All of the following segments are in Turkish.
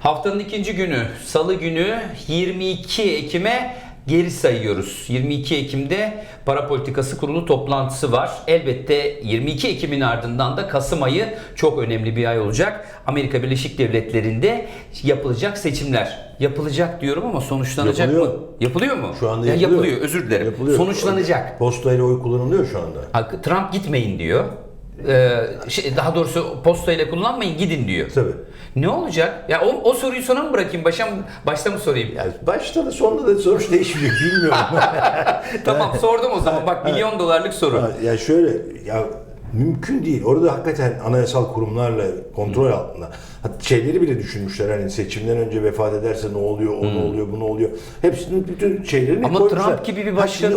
Haftanın ikinci günü, salı günü 22 Ekim'e geri sayıyoruz. 22 Ekim'de para politikası kurulu toplantısı var. Elbette 22 Ekim'in ardından da Kasım ayı çok önemli bir ay olacak. Amerika Birleşik Devletleri'nde yapılacak seçimler. Yapılacak diyorum ama sonuçlanacak Yapılıyor. mı? Yapılıyor mu? Şu anda Ya yapılıyor. yapılıyor. Özür dilerim. Yapılıyor. Sonuçlanacak. Postayla oy kullanılıyor şu anda. Trump gitmeyin diyor. Ee, şey, daha doğrusu postayla kullanmayın gidin diyor. Tabii. Ne olacak? Ya o, o soruyu sona mı bırakayım? Başa mı, başta mı sorayım? Yani başta da sonunda da sonuç değişmiyor bilmiyorum. tamam sordum o zaman. Bak milyon dolarlık soru. Ya şöyle ya mümkün değil. Orada hakikaten anayasal kurumlarla kontrol altında. Hatta şeyleri bile düşünmüşler hani seçimden önce vefat ederse ne oluyor, o ne oluyor, bu ne oluyor. Hepsinin bütün şeylerini Ama koymuşlar. Trump gibi bir başkanı-.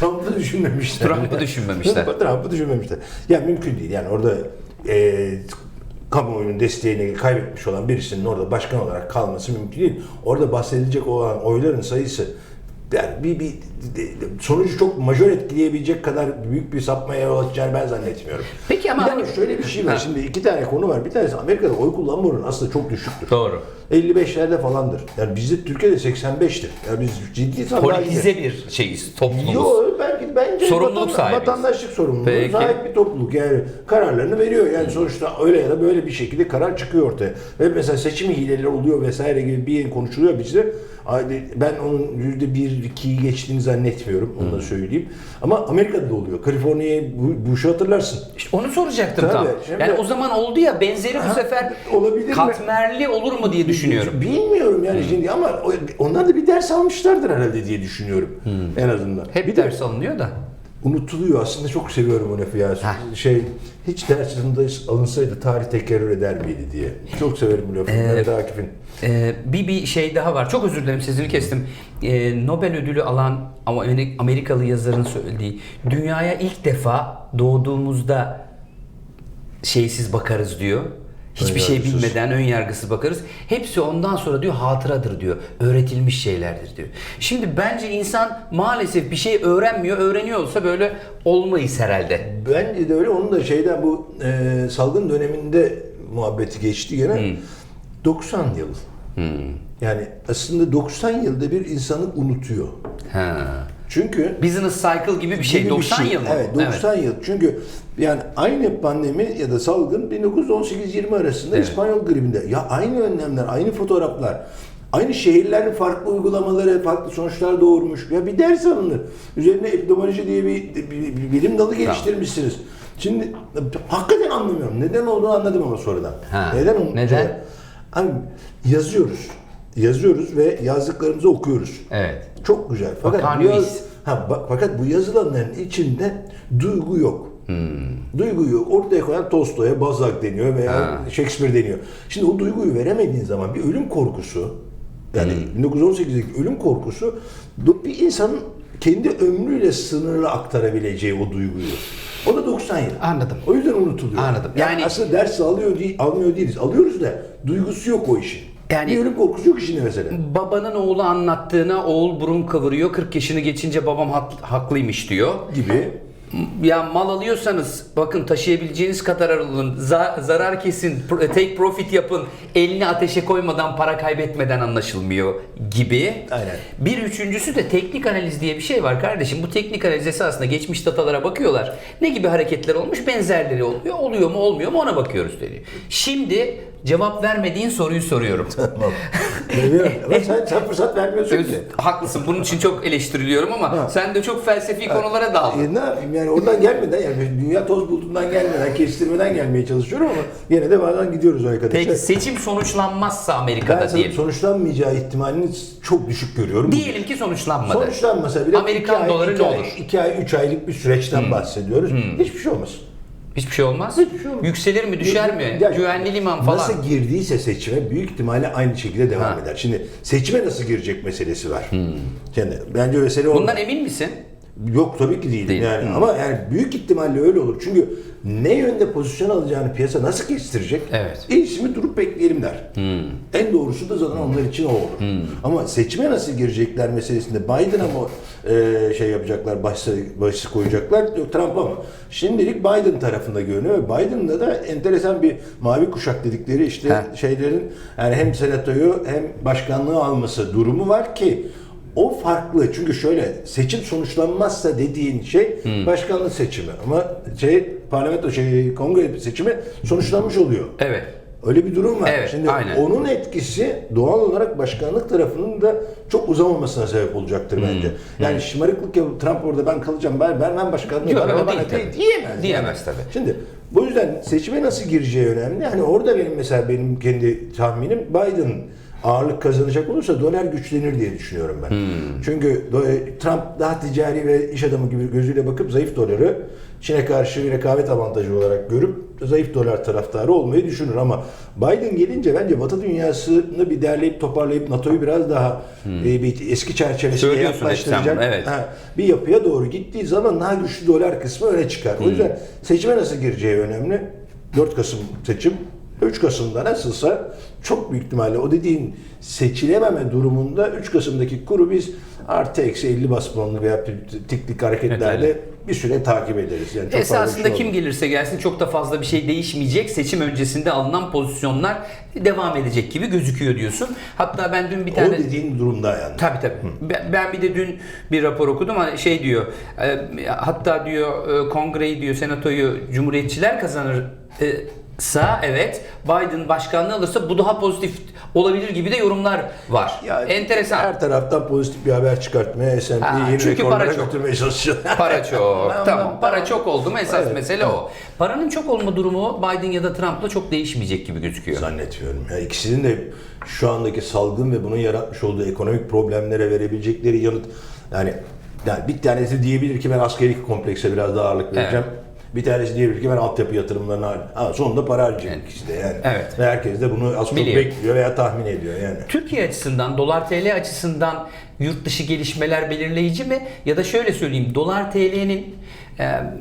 Trump'ı düşünmemişler. Trump'ı düşünmemişler. Trump'ı düşünmemişler. Ya mümkün değil. Yani orada e, kamuoyunun desteğini kaybetmiş olan birisinin orada başkan olarak kalması mümkün değil. Orada bahsedilecek olan oyların sayısı yani bir, bir sonucu çok majör etkileyebilecek kadar büyük bir sapmaya yol açacağını ben zannetmiyorum. Peki ama de hani- şöyle bir şey var. Ha. Şimdi iki tane konu var. Bir tanesi Amerika'da oy kullanma oranı aslında çok düşüktür. Doğru. 55'lerde falandır. Yani bizde Türkiye'de 85'tir. Yani biz ciddi Politize bir şeyiz, toplumuz. Yok belki bence Sorumluluk vatan- sahibiyiz. vatandaşlık sorumluluğu Peki. sahip bir topluluk yani kararlarını veriyor yani sonuçta öyle ya da böyle bir şekilde karar çıkıyor ortaya ve mesela seçim hileleri oluyor vesaire gibi bir konuşuluyor bizde ben onun yüzde bir ikiyi geçtiğini zannetmiyorum onu da söyleyeyim. Ama Amerika'da da oluyor. Kaliforniya'yı Bu- Bush'u hatırlarsın. İşte onu soracaktım Tabii, tam. şimdi- Yani o zaman oldu ya benzeri bu sefer olabilir mi? katmerli olur mu diye düşünüyorum. bilmiyorum yani şimdi ama o- onlar da bir ders almışlardır herhalde diye düşünüyorum en azından. Hep bir de ders alınıyor da. Unutuluyor. Aslında çok seviyorum o lafı ya. Heh. Şey hiç dersinde alınsaydı tarih tekerrür eder miydi diye. Çok severim bu lafı. Mehmet Akif'in. Ee, bir bir şey daha var. Çok özür dilerim sesini kestim. Ee, Nobel ödülü alan ama Ameri- Amerikalı yazarın söylediği dünyaya ilk defa doğduğumuzda şeysiz bakarız diyor. Hiçbir şey Önyargısız. bilmeden ön yargısız bakarız. Hepsi ondan sonra diyor hatıradır diyor. Öğretilmiş şeylerdir diyor. Şimdi bence insan maalesef bir şey öğrenmiyor. Öğreniyor olsa böyle olmayız herhalde. Bence de öyle. Onun da şeyden bu e, salgın döneminde muhabbeti geçti gene. 90 yıl. Yani aslında 90 yılda bir insanı unutuyor. Ha. Çünkü Business cycle gibi bir şey. gibi bir 90 şey. yıl mı? Evet 90 yıl. Çünkü yani aynı pandemi ya da salgın 1918-20 arasında Evet. İspanyol gribinde. Ya aynı önlemler, aynı fotoğraflar, aynı şehirlerin farklı uygulamaları, farklı sonuçlar doğurmuş. Ya bir ders alınır. Üzerine epidemioloji diye bir, bir- bir bilim dalı geliştirmişsiniz. Şimdi hakikaten anlamıyorum. Neden olduğunu anladım ama sonradan. Ha, Neden? neden? Abi yazıyoruz. Yazıyoruz ve yazdıklarımızı okuyoruz. Evet. Çok güzel. Fakat Bakan bu, yaz- ha, bak, fakat bu yazılanların içinde duygu yok. Duygu yok. Ortaya koyan Tolstoy'a Balzac deniyor veya Ha. Shakespeare deniyor. Şimdi o duyguyu veremediğin zaman bir ölüm korkusu yani 1918'deki ölüm korkusu bir insanın kendi ömrüyle sınırlı aktarabileceği o duyguyu. O da 90 yıl. Anladım. O yüzden unutuluyor. Anladım. Yani, Yani- aslında ders alıyor değil, almıyor değiliz. Alıyoruz da duygusu yok o işin. Yani- bir ölüm korkusu yok işin mesela. Babanın oğlu anlattığına oğul burun kıvırıyor. 40 yaşını geçince babam hak- haklıymış diyor. Gibi. Ya mal alıyorsanız bakın taşıyabileceğiniz kadar alın. za- zarar kesin. pro- take profit yapın. Elini ateşe koymadan para kaybetmeden anlaşılmıyor gibi. Aynen. Bir üçüncüsü de teknik analiz diye bir şey var kardeşim. Bu teknik analiz esasında geçmiş datalara bakıyorlar. Ne gibi hareketler olmuş? Benzerleri oluyor. Oluyor mu olmuyor mu ona bakıyoruz dedi. Şimdi cevap vermediğin soruyu soruyorum. Tamam. Biliyorum. Ama sen, sen fırsat vermiyorsun Öz- ki. haklısın. Bunun için çok eleştiriliyorum ama Ha. sen de çok felsefi konulara daldın. E, ne yapayım yani oradan gelmeden yani dünya toz bulutundan gelmeden, kestirmeden gelmeye çalışıyorum ama yine de bazen gidiyoruz o kadar. Peki seçim sonuçlanmazsa ben Amerika'da diyelim. sonuçlanmayacağı ihtimalini çok düşük görüyorum. Diyelim ki sonuçlanmadı. Sonuçlanmasa bile Amerikan iki ay, doları iki ne ay, olur? Hmm. iki ay, üç aylık bir süreçten bahsediyoruz. Hiçbir şey olmaz. Hiçbir şey olmaz. Hiçbir şey olmaz. Yükselir mi düşer mi? Ya, Güvenli liman falan. Nasıl girdiyse seçime büyük ihtimalle aynı şekilde devam Ha. Hmm. eder. Şimdi seçime nasıl girecek meselesi var. Yani bence mesele orada. Bundan emin misin? Yok tabii ki değil. Değil. Yani Hmm. ama yani büyük ihtimalle öyle olur. Çünkü ne yönde pozisyon alacağını piyasa nasıl kestirecek? Evet. İyisi mi durup bekleyelim der. En doğrusu da zaten onlar için o olur. Ama seçime nasıl girecekler meselesinde Biden'a mı e, şey yapacaklar, başsı, başsı koyacaklar, yok Trump'a mı? Şimdilik Biden tarafında görünüyor ve Biden'da da enteresan bir mavi kuşak dedikleri işte Heh. şeylerin yani hem senatoyu hem başkanlığı alması durumu var ki o farklı. Çünkü şöyle seçim sonuçlanmazsa dediğin şey başkanlık seçimi ama şey parlamento şey kongre seçimi sonuçlanmış oluyor. Evet. Öyle bir durum var. Evet, Şimdi aynen. onun etkisi doğal olarak başkanlık tarafının da çok uzamamasına sebep olacaktır Hmm, bence. Yani şımarıklık yapıp Trump orada ben kalacağım ben ben, ben başkanlığı Yok, bana- bana değil diyemez. Diyemez yani. tabii. Şimdi bu yüzden seçime nasıl gireceği önemli. Hani orada benim mesela benim kendi tahminim Biden ağırlık kazanacak olursa dolar güçlenir diye düşünüyorum ben. Hmm. Çünkü do- Trump daha ticari ve iş adamı gibi gözüyle bakıp zayıf doları Çin'e karşı bir rekabet avantajı olarak görüp zayıf dolar taraftarı olmayı düşünür ama Biden gelince bence Batı dünyasını bir derleyip toparlayıp NATO'yu biraz daha e, bir eski çerçevesine Hmm. Yaklaştıracak evet. ha, bir yapıya doğru gittiği zaman daha güçlü dolar kısmı öne çıkar. Hmm. O yüzden seçime nasıl gireceği önemli. 4 Kasım seçim. 3 Kasım'da nasılsa çok büyük ihtimalle o dediğin seçilememe durumunda 3 Kasım'daki kuru biz artı eksi 50 bas puanlı veya tiklik hareketlerle Evet, bir süre takip ederiz. Yani çok bir Esasında şey kim gelirse gelsin çok da fazla bir şey değişmeyecek. Seçim öncesinde alınan pozisyonlar devam edecek gibi gözüküyor diyorsun. Hatta ben dün bir O tane... dediğin durumda yani. Tabii tabii. Ben, ben bir de dün bir rapor okudum ama şey diyor. e, hatta diyor e, kongreyi diyor senatoyu cumhuriyetçiler kazanırsa evet Biden başkanlığı alırsa bu daha pozitif olabilir gibi de yorumlar var. Ya, Enteresan. Her taraftan pozitif bir haber çıkartmaya, S&P'yi Ha, yeni çünkü para çok. götürmeye çalışıyor. Para çok. Tamam. Para çok oldu mu esas Evet, mesele o. Paranın çok olma durumu Biden ya da Trump'la çok değişmeyecek gibi gözüküyor. Zannetmiyorum. Ya ikisinin de şu andaki salgın ve bunun yaratmış olduğu ekonomik problemlere verebilecekleri yanıt yani yani bir tanesi diyebilir ki ben askeri komplekse biraz daha ağırlık vereceğim. Bir tanesi diyebilir ki ben altyapı yatırımlarına ha, sonunda para harcayacak ikisi de yani. Evet. Ve herkes de bunu az çok Biliyor. bekliyor veya tahmin ediyor yani. Türkiye açısından, dolar TL açısından yurt dışı gelişmeler belirleyici mi? Ya da şöyle söyleyeyim, dolar TL'nin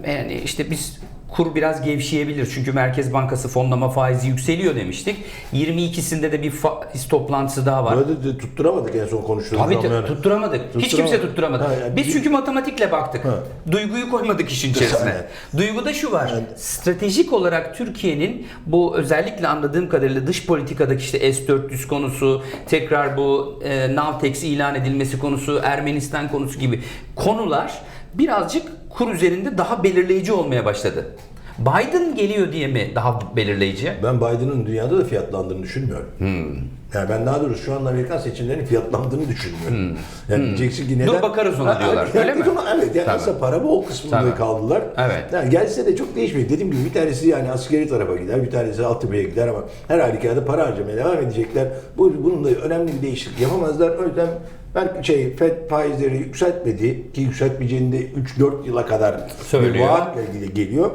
yani işte biz kur biraz gevşeyebilir. Çünkü Merkez Bankası fonlama faizi yükseliyor demiştik. 22'sinde de bir faiz toplantısı daha var. Burada da tutturamadık en son konuştuğumuz Tabii zaman. yani. tutturamadık. Hiç kimse Tutturamadık. tutturamadı. Ha, yani Biz bir- çünkü matematikle baktık. Ha. Duyguyu koymadık işin içerisine. Aynen. Duyguda şu var. Yani- Stratejik olarak Türkiye'nin bu özellikle anladığım kadarıyla dış politikadaki işte S-400 konusu, tekrar bu e, Navtex ilan edilmesi konusu, Ermenistan konusu gibi konular birazcık kur üzerinde daha belirleyici olmaya başladı. Biden geliyor diye mi daha belirleyici? Ben Biden'ın dünyada da fiyatlandığını düşünmüyorum. Hmm. Yani ben daha doğrusu şu anda Amerikan seçimlerinin fiyatlandığını düşünmüyorum. Yani diyeceksin ki neden? Hmm. Dur bakarız ona diyorlar, yani öyle mi? ama Evet yani Tabii. aslında para bol kısmında Tabii. kaldılar. Evet. Yani gelse de çok değişmiyor. Dediğim gibi bir tanesi yani askeri tarafa gider, bir tanesi altyapıya gider ama her halükarda para harcamaya devam edecekler. Bu, bunun da önemli bir değişiklik yapamazlar. O yüzden ben şey FED faizleri yükseltmedi ki yükseltmeyeceğini de 3-4 yıla kadar Söylüyor. bir vaatle geliyor.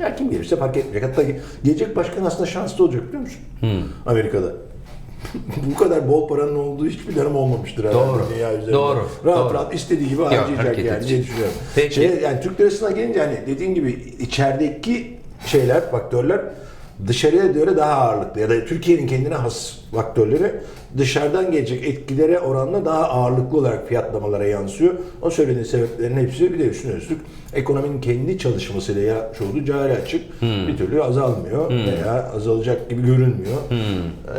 Ya kim gelirse fark etmeyecek. Hatta gelecek başkan aslında şanslı olacak biliyor musun? Hmm. Amerika'da. Bu kadar bol paranın olduğu hiçbir dönem olmamıştır herhalde Doğru. dünya üzerinde. Doğru. Rahat Doğru. rahat istediği gibi harcayacak hareket yani diye düşünüyorum. Peki. Şey, yani Türk lirasına gelince hani dediğin gibi içerideki şeyler, faktörler dışarıya göre daha ağırlıklı ya da Türkiye'nin kendine has faktörleri dışarıdan gelecek etkilere oranla daha ağırlıklı olarak fiyatlamalara yansıyor. O söylediğin sebeplerin hepsi bir de üstüne üstlük ekonominin kendi çalışmasıyla yaratmış olduğu cari açık Hmm. bir türlü azalmıyor veya azalacak gibi görünmüyor.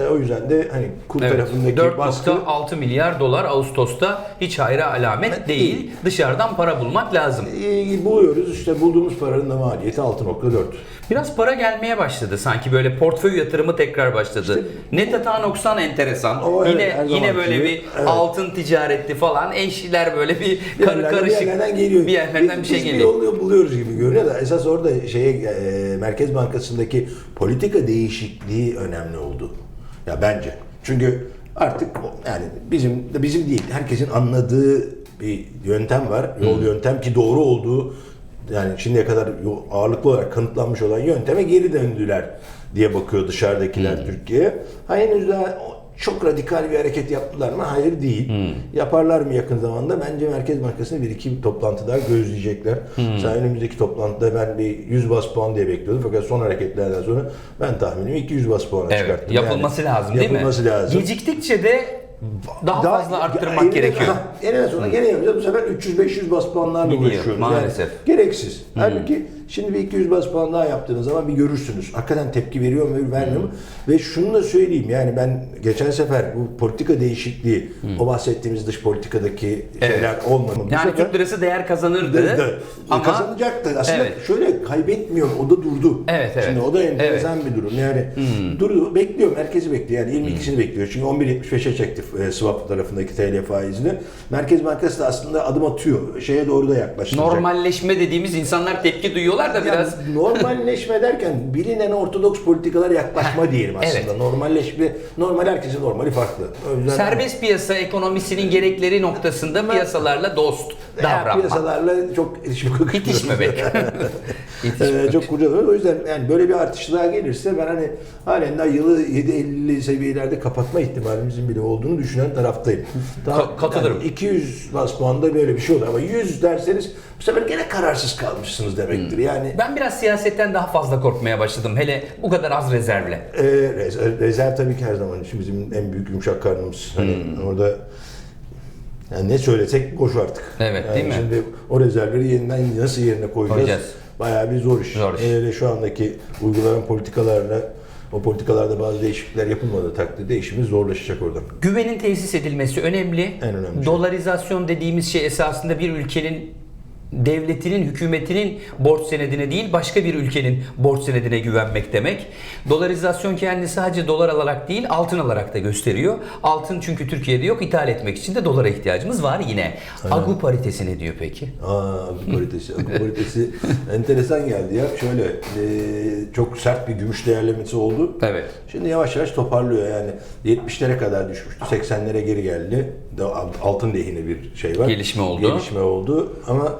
E, o yüzden de hani kur Evet. tarafındaki baskı 4.6 milyar dolar Ağustos'ta hiç hayra alamet değil. değil. Dışarıdan para bulmak lazım. e, buluyoruz. İşte bulduğumuz paranın da maliyeti 6.4. Biraz para gelmeye başladı sanki böyle portföy yatırımı tekrar başladı. Net atan noksan enteresan. O evet, yine her yine zamanki böyle gibi. bir Evet. altın ticaretti falan. Eşler böyle bir karı yerlerden- karışık. Bir yerlerden geliyor. Bir yerlerden bir Biz- şey biz geliyor. bir yol buluyoruz gibi görünüyor da esas orada şeye e, Merkez Bankası'ndaki politika değişikliği önemli oldu. Ya bence. Çünkü artık o- yani bizim bizim değil herkesin anladığı bir yöntem var. Yol yöntem ki doğru olduğu yani şimdiye kadar yo- ağırlıklı olarak kanıtlanmış olan yönteme geri döndüler diye bakıyor dışarıdakiler Türkiye'ye. Ha henüz daha o- çok radikal bir hareket yaptılar mı? Hayır değil. Yaparlar mı yakın zamanda? Bence Merkez Bankası'nda bir iki toplantı daha gözleyecekler. Mesela önümüzdeki toplantıda ben bir 100 bas puan diye bekliyordum. Fakat son hareketlerden sonra ben tahminimi 200 bas puana Evet, çıkarttım. yapılması Yani lazım değil mi? Yapılması lazım. Geciktikçe de daha, fazla arttırmak enine- gerekiyor. Ha, enine sonra gene yapacağız. Bu sefer 300-500 bas puanlarla uğraşıyoruz. maalesef. Yani gereksiz. Halbuki şimdi bir 200 bas puan daha yaptığınız zaman bir görürsünüz. Hakikaten tepki veriyor mu, vermiyor mu? Ve şunu da söyleyeyim yani ben geçen sefer bu politika değişikliği, o bahsettiğimiz dış politikadaki şeyler olmadı. Bu Yani sefer- Türk lirası değer kazanırdı. da, da, ama kazanacaktı. Aslında Evet. şöyle kaybetmiyor. O da durdu. Evet, evet. Şimdi o da enteresan bir durum. Yani durdu. Bekliyor. Merkezi bekliyor. Yani 22'sini bekliyor. Çünkü 11.75'e çekti e, swap tarafındaki TL faizini. Merkez Bankası da aslında adım atıyor. Şeye doğru da yaklaşacak. normalleşme dediğimiz insanlar tepki duyuyorlar da biraz Yani normalleşme derken bilinen ortodoks politikalar yaklaşma diyelim aslında. evet. Normalleşme, normal herkesin normali farklı. Yüzden serbest piyasa ekonomisinin gerekleri noktasında piyasalarla dost Ya, davranma. piyasalarla çok ilişki kurmuyoruz. İtişmemek. İtişmemek. çok kurcalamıyor. O yüzden yani böyle bir artış daha gelirse ben hani halen daha yılı 7.50 seviyelerde kapatma ihtimalimizin bile olduğunu düşünen taraftayım. Ka- katılırım. Yani 200 bas puanda böyle bir şey olur ama 100 derseniz bu sefer gene kararsız kalmışsınız demektir. Yani Ben biraz siyasetten daha fazla korkmaya başladım. Hele bu kadar az rezervle. e, rezerv, rezerv tabii ki her zaman için bizim en büyük yumuşak karnımız. Hani orada yani ne söylesek boş artık. Evet, Yani değil mi? Şimdi o rezervleri yeniden nasıl yerine koyacağız? Koyacağız. Bayağı bir zor iş. Zor iş. Hele şu andaki uygulanan politikalarla o politikalarda bazı değişiklikler yapılmadığı takdirde işimiz zorlaşacak orada. Güvenin tesis edilmesi önemli. En önemli şey. Dolarizasyon dediğimiz şey esasında bir ülkenin devletinin, hükümetinin borç senedine değil başka bir ülkenin borç senedine güvenmek demek. Dolarizasyon kendini sadece dolar alarak değil altın alarak da gösteriyor. Altın çünkü Türkiye'de yok ithal etmek için de dolara ihtiyacımız var yine. Agu paritesi ne diyor peki? Aa, Agu paritesi. Agu paritesi enteresan geldi ya. Şöyle e, çok sert bir gümüş değerlemesi oldu. Evet. Şimdi yavaş yavaş toparlıyor yani. 70'lere kadar düşmüştü. 80'lere geri geldi. Altın lehine bir şey var. Gelişme oldu. Gelişme oldu ama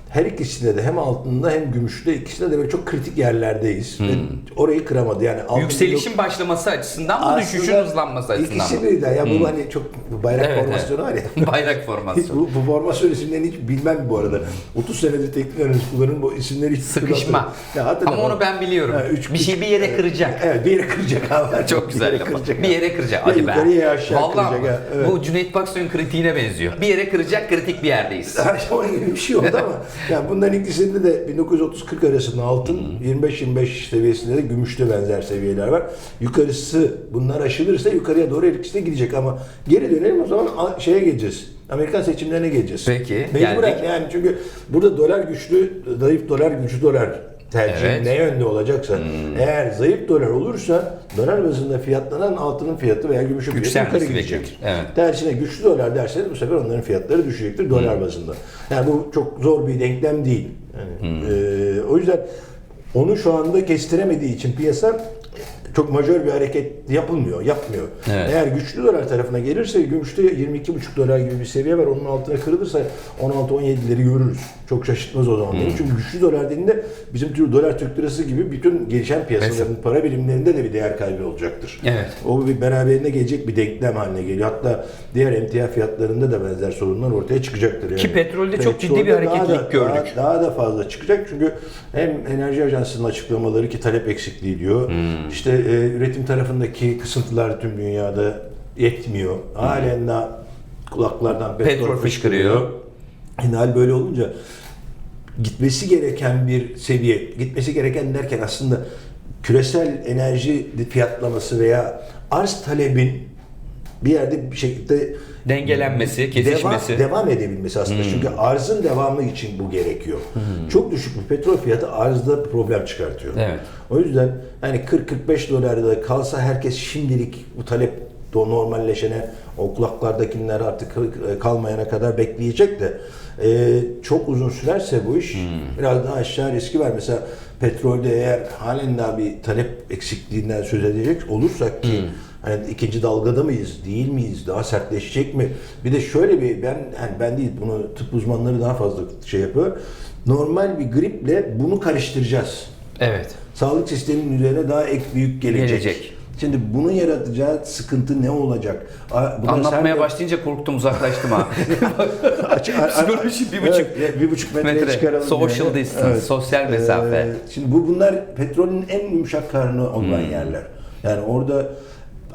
her ikisinde de hem altında hem gümüşte ikisinde de böyle çok kritik yerlerdeyiz. Ve orayı kıramadı. Yani altın Hmm. Yükselişin başlaması açısından Aslında düşüşün hızlanması açısından. İkisi mı? birden. Ya bu hani çok bayrak Evet, formasyonu var ya. Bayrak formasyonu. bu, bu formasyon isimlerini hiç bilmem bu arada. 30 senedir teknik analiz kullanırım bu isimleri hiç Sıkışma. Ya Ama onu ben biliyorum. üç- bir şey bir yere Evet. kıracak. Evet bir yere kıracak abi. Çok Bir güzel yere laf. kıracak Bir yere kıracak. Hadi be. yukarıya ya aşağı Vallahi kıracak. ha. Evet. Bu Cüneyt Baksoy'un kritiğine benziyor. Bir yere kıracak, kritik bir yerdeyiz. Aşama gibi bir şey oldu ama yani bunların ikisinde de 1930-40 arasında altın 25-25 seviyesinde de gümüşte benzer seviyeler var. Yukarısı bunlar aşılırsa yukarıya doğru ikisi de gidecek ama geri dönelim o zaman a- şeye geleceğiz. Amerikan seçimlerine geleceğiz. Peki, Mecburen geldik. yani çünkü burada dolar güçlü, zayıf dolar, güçlü dolar tercihi Evet. ne yönde olacaksa eğer zayıf dolar olursa dolar bazında fiyatlanan altının fiyatı veya gümüşün fiyatı yukarı gidecek. Evet. Tersine güçlü dolar derseniz bu sefer onların fiyatları düşecektir dolar bazında. Yani bu çok zor bir denklem değil. Yani, eee, o yüzden onu şu anda kestiremediği için piyasa çok majör bir hareket yapılmıyor, yapmıyor. Evet. Eğer güçlü dolar tarafına gelirse gümüşte 22,5 dolar gibi bir seviye var. Onun altına kırılırsa 16-17'leri görürüz. Çok şaşırtmaz o zaman. beni. Çünkü güçlü dolar dediğinde bizim tür dolar Türk lirası gibi bütün gelişen piyasaların para birimlerinde de bir değer kaybı olacaktır. Evet. O bir beraberinde gelecek bir denklem haline geliyor. Hatta diğer emtia fiyatlarında da benzer sorunlar ortaya çıkacaktır. Yani. Ki petrolde çok ciddi bir Petrolde daha da- gördük. Daha, daha da fazla çıkacak çünkü hem Enerji Ajansı'nın açıklamaları ki talep eksikliği diyor. Hmm. İşte e, üretim tarafındaki kısıntılar tüm dünyada yetmiyor. Halen daha kulaklardan petrol, Petrol fışkırıyor. Şimdi hal böyle olunca gitmesi gereken bir seviye, gitmesi gereken derken aslında küresel enerji fiyatlaması veya arz talebin bir yerde bir şekilde Dengelenmesi, kesişmesi. Devam, devam edebilmesi aslında. Çünkü arzın devamı için bu gerekiyor. Çok düşük bir petrol fiyatı arzda problem çıkartıyor. Evet. O yüzden hani 40-45 dolarda kalsa herkes şimdilik bu talep normalleşene o kulaklardakiler artık kalmayana kadar bekleyecek de e, çok uzun sürerse bu iş biraz daha aşağı riski var. Mesela petrolde eğer halen daha bir talep eksikliğinden söz edecek olursak ki Hani ikinci dalgada mıyız, değil miyiz, daha sertleşecek mi? Bir de şöyle bir, ben yani ben değil, bunu tıp uzmanları daha fazla şey yapıyor. Normal bir griple bunu karıştıracağız. Evet. Sağlık sisteminin üzerine daha ek büyük gelecek. Gelecek. Şimdi bunun yaratacağı sıkıntı ne olacak? Bunlar Anlatmaya sen- başlayınca korktum uzaklaştım ha. Psikoloji bir buçuk Evet, bir buçuk metreye metre. çıkaralım. Social yani. distance, sosyal mesafe. Ee, şimdi bu bunlar petrolün en yumuşak karnı olan Hmm. yerler. Yani orada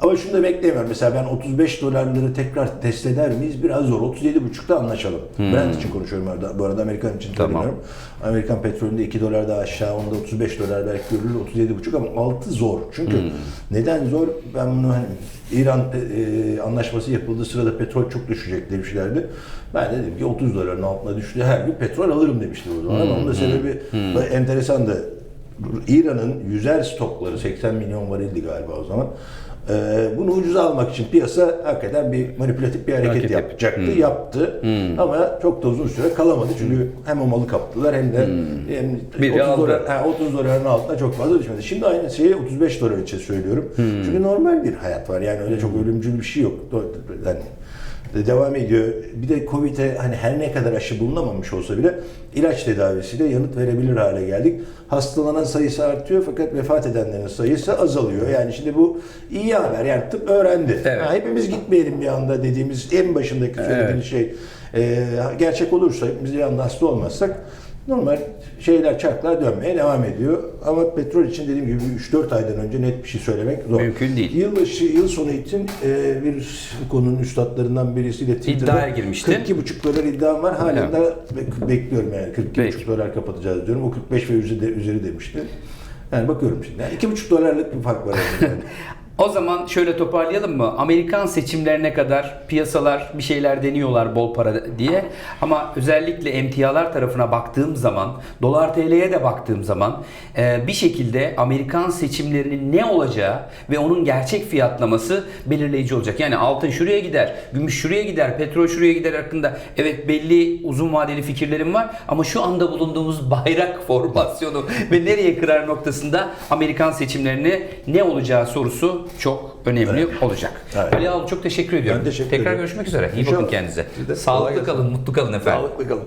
ama şunu da bekleyemem. Mesela ben 35 dolarları tekrar test eder miyiz? Biraz zor. 37,5'ta anlaşalım. Brent için konuşuyorum. Bu arada Amerikan için Hmm. Tamam. söylemiyorum. Amerikan petrolünde 2 dolar daha aşağı, onda 35 dolar belki görülür. 37,5 ama altı zor. Çünkü Hmm. neden zor? Ben bunu hani İran e, anlaşması yapıldığı sırada petrol çok düşecek demişlerdi. Ben de dedim ki 30 doların altına düştü. Her gün petrol alırım demiştim o zaman. Ama onun da sebebi böyle enteresan da İran'ın yüzer stokları 80 milyon varildi galiba o zaman. Ee, bunu ucuza almak için piyasa hakikaten bir manipülatif bir hareket, Hareket yap- yapacaktı. Yaptı. Ama çok da uzun süre kalamadı. Çünkü hem o malı kaptılar hem de hem Biri 30 aldı. dolar, ha, 30 doların altına çok fazla düşmedi. Şimdi aynı şeyi 35 dolar için söylüyorum. Çünkü normal bir hayat var. Yani öyle çok ölümcül bir şey yok. Yani devam ediyor. Bir de Covid'e hani her ne kadar aşı bulunamamış olsa bile ilaç tedavisiyle yanıt verebilir hale geldik. Hastalanan sayısı artıyor fakat vefat edenlerin sayısı azalıyor. Yani şimdi bu iyi haber. Yani tıp öğrendi. Evet. Ha, hepimiz gitmeyelim bir anda dediğimiz en başındaki söylediğimiz şey e, gerçek olursa hepimiz bir anda hasta olmazsak normal şeyler çarklar dönmeye devam ediyor. Ama petrol için dediğim gibi 3-4 aydan önce net bir şey söylemek zor. Mümkün değil. Yılbaşı, yıl sonu için e, bir konunun üstadlarından birisiyle Twitter'da İddiaya girmiştin. 42,5 dolar iddiam var. Halen de bek- bekliyorum yani. 42,5 Peki. dolar kapatacağız diyorum. O 45 ve üzeri, üzeri demişti. Yani bakıyorum şimdi. Yani 2,5 dolarlık bir fark var. aramızda. O zaman şöyle toparlayalım mı? Amerikan seçimlerine kadar piyasalar bir şeyler deniyorlar bol para diye. Ama özellikle emtialar tarafına baktığım zaman, dolar TL'ye de baktığım zaman e, bir şekilde Amerikan seçimlerinin ne olacağı ve onun gerçek fiyatlaması belirleyici olacak. Yani altın şuraya gider, gümüş şuraya gider, petrol şuraya gider hakkında evet belli uzun vadeli fikirlerim var ama şu anda bulunduğumuz bayrak formasyonu ve nereye kırar noktasında Amerikan seçimlerini ne olacağı sorusu çok önemli olacak. Evet. Ali Ağol çok teşekkür ediyorum. Ben teşekkür Tekrar ederim. görüşmek üzere. İyi İnşallah. bakın kendinize. Sağlıklı kalın, mutlu kalın efendim. Sağlıklı kalın.